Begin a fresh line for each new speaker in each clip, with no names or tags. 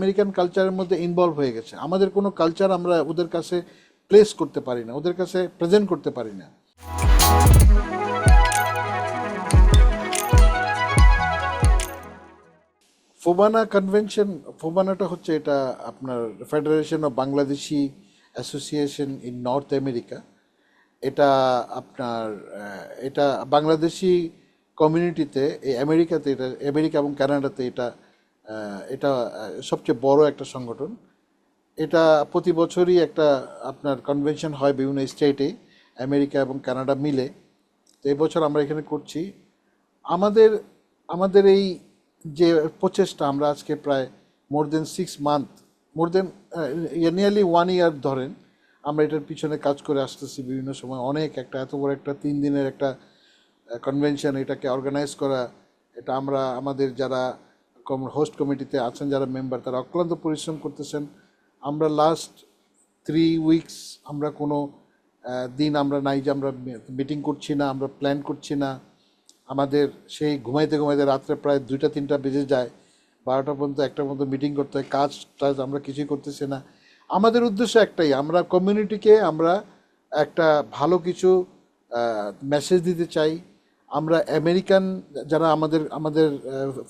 American কালচারের মধ্যে involve হয়ে গেছে। আমাদের কোনো কালচার আমরা ওদের কাছে প্লেস করতে পারি না, ওদের কাছে প্রেজেন্ট করতে পারি না। ফোবানা কনভেনশন ফোবানাটা হচ্ছে এটা আপনার federation of Bangladeshi association in north America এটা আপনার, এটা বাংলাদেশি কমিউনিটিতে এই আমেরিকাতে এটা আমেরিকা এবং কানাডাতে এটা এটা সবচেয়ে বড় একটা সংগঠন। এটা প্রতি বছরই একটা আপনার কনভেনশন হয় বিভিন্ন স্টেটে আমেরিকা এবং কানাডা মিলে। তো এই বছর আমরা এখানে করছি। আমাদের আমাদের এই যে প্রচেষ্টা, আমরা আজকে প্রায় more than six month more than nearly one year ধরেন, আমরা এটার পিছনে কাজ করে আসতেছি বিভিন্ন সময়। অনেক একটা, এত বড় একটা তিন দিনের একটা কনভেনশন এটাকে অর্গানাইজ করা। এটা আমরা, আমাদের যারা হোস্ট কমিটিতে আছেন যারা মেম্বার তারা অক্লান্ত পরিশ্রম করতেছেন। আমরা লাস্ট থ্রি উইকস আমরা কোনো দিন আমরা নাই যে আমরা মিটিং করছি না, আমরা প্ল্যান করছি না। আমাদের সেই ঘুমাইতে ঘুমাইতে রাত্রে প্রায় দুইটা, তিনটা বেজে যায়। বারোটা পর্যন্ত একটা পর্যন্ত মিটিং করতে হয়, কাজ টাজ আমরা কিছুই করতেছি না। আমাদের উদ্দেশ্য একটাই, আমরা কমিউনিটিকে আমরা একটা ভালো কিছু মেসেজ দিতে চাই। আমরা আমেরিকান যারা আমাদের আমাদের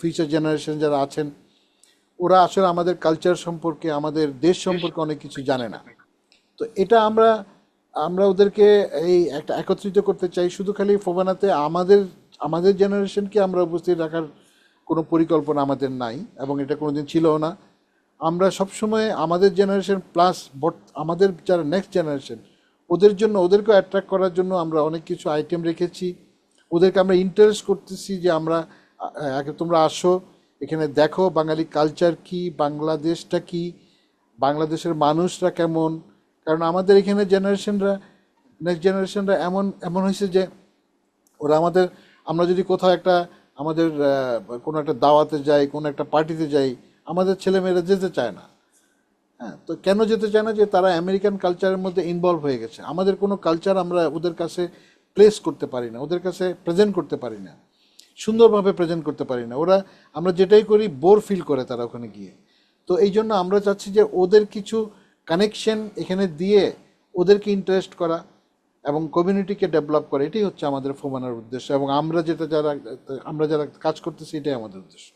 ফিউচার জেনারেশন যারা আছেন, ওরা আসলে আমাদের কালচার সম্পর্কে, আমাদের দেশ সম্পর্কে অনেক কিছু জানে না। তো এটা আমরা আমরা ওদেরকে এই একটা একত্রিত করতে চাই, শুধু খালি ফোবানাতে আমাদের আমাদের জেনারেশনকে আমরা উপস্থিত রাখার কোনো পরিকল্পনা আমাদের নাই, এবং এটা কোনো দিন ছিলও না। আমরা সবসময় আমাদের জেনারেশন প্লাস বট আমাদের যারা নেক্সট জেনারেশন ওদের জন্য ওদেরকে অ্যাট্রাক্ট করার জন্য আমরা অনেক কিছু আইটেম রেখেছি। ওদেরকে আমরা ইন্টারেস্ট করতেছি যে আমরা তোমরা আসো, এখানে দেখো বাঙালি কালচার কি, বাংলাদেশটা কি, বাংলাদেশের মানুষরা কেমন? কারণ আমাদের এখানে জেনারেশনরা নেক্সট জেনারেশনরা এমন এমন হয়েছে যে ওরা আমাদের, আমরা যদি কোথাও একটা, আমাদের কোনো একটা দাওয়াতে যাই, কোনো একটা পার্টিতে যাই, আমাদের ছেলেমেয়েরা যেতে চায় না। হ্যাঁ তো কেন যেতে চায় না? যে তারা আমেরিকান কালচারের মধ্যে ইনভলভ হয়ে গেছে। আমাদের কোনো কালচার আমরা ওদের কাছে প্লেস করতে পারি না, ওদের কাছে প্রেজেন্ট করতে পারি না, সুন্দরভাবে প্রেজেন্ট করতে পারি না। ওরা, আমরা যেটাই করি বোর ফিল করে তারা ওখানে গিয়ে। তো এই জন্য আমরা চাচ্ছি যে ওদের কিছু কানেকশন এখানে দিয়ে ওদেরকে ইন্টারেস্ট করা এবং কমিউনিটিকে ডেভেলপ করা, এটাই হচ্ছে আমাদের ফোমানোর উদ্দেশ্য এবং আমরা যেটা যারা, আমরা যারা কাজ করতেছি, এটাই আমাদের উদ্দেশ্য।